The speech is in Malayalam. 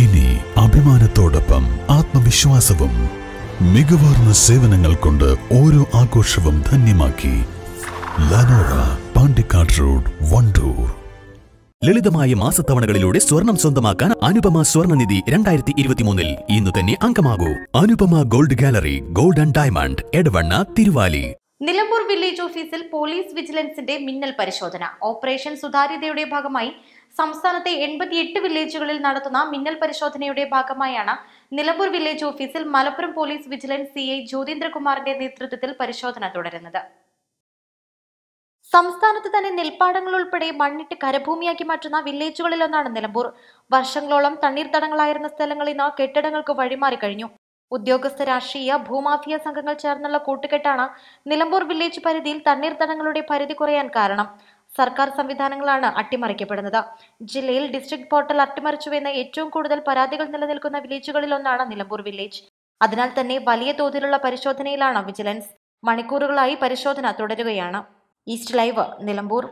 ഇനി അഭിമാനത്തോടൊപ്പം ആത്മവിശ്വാസവും മികവാർന്ന സേവനങ്ങൾ കൊണ്ട് ഓരോ ആഘോഷവും ധന്യമാക്കി ലനോറ പാണ്ടിക്കാട് റോഡ് വണ്ടൂർ. ലളിതമായ മാസത്തവണകളിലൂടെ സ്വർണം സ്വന്തമാക്കാൻ അനുപമ സ്വർണനിധി രണ്ടായിരത്തി ഇരുപത്തിമൂന്നിൽ ഇന്ന് തന്നെ അംഗമാകൂ. Anupama gold gallery gold and diamond Edavanna Thiruvali. Nilambur village ഓഫീസിൽ പോലീസ് വിജിലൻസിന്റെ മിന്നൽ പരിശോധന. ഓപ്പറേഷൻ സുതാര്യതയുടെ ഭാഗമായി സംസ്ഥാനത്തെ എൺപത്തിയെട്ട് വില്ലേജുകളിൽ നടത്തുന്ന മിന്നൽ പരിശോധനയുടെ ഭാഗമായാണ് നിലമ്പൂർ വില്ലേജ് ഓഫീസിൽ Malappuram police vigilance C I ജ്യോതീന്ദ്രകുമാറിന്റെ നേതൃത്വത്തിൽ പരിശോധന തുടരുന്നത്. സംസ്ഥാനത്ത് തന്നെ നെൽപ്പാടങ്ങൾ ഉൾപ്പെടെ മണ്ണിട്ട് കരഭൂമിയാക്കി മാറ്റുന്ന വില്ലേജുകളിലൊന്നാണ് നിലമ്പൂർ. വർഷങ്ങളോളം തണ്ണീർത്തടങ്ങളായിരുന്ന സ്ഥലങ്ങളിൽ നിന്ന് കെട്ടിടങ്ങൾക്ക് വഴിമാറി കഴിഞ്ഞു. ഉദ്യോഗസ്ഥ രാഷ്ട്രീയ ഭൂമാഫിയ സംഘങ്ങൾ ചേർന്നുള്ള കൂട്ടുകെട്ടാണ് നിലമ്പൂർ വില്ലേജ് പരിധിയിൽ തണ്ണീർത്തടങ്ങളുടെ പരിധി കുറയാൻ കാരണം. സർക്കാർ സംവിധാനങ്ങളാണ് അട്ടിമറിക്കപ്പെടുന്നത്. ജില്ലയിൽ ഡിസ്ട്രിക്ട് പോർട്ടൽ അട്ടിമറിച്ചുവെന്ന ഏറ്റവും കൂടുതൽ പരാതികൾ നിലനിൽക്കുന്ന വില്ലേജുകളിൽ ഒന്നാണ് നിലമ്പൂർ വില്ലേജ്. അതിനാൽ തന്നെ വലിയ തോതിലുള്ള പരിശോധനയിലാണ് വിജിലൻസ് മണിക്കൂറുകളായി പരിശോധന തുടരുകയാണ്. East Live Nilambur.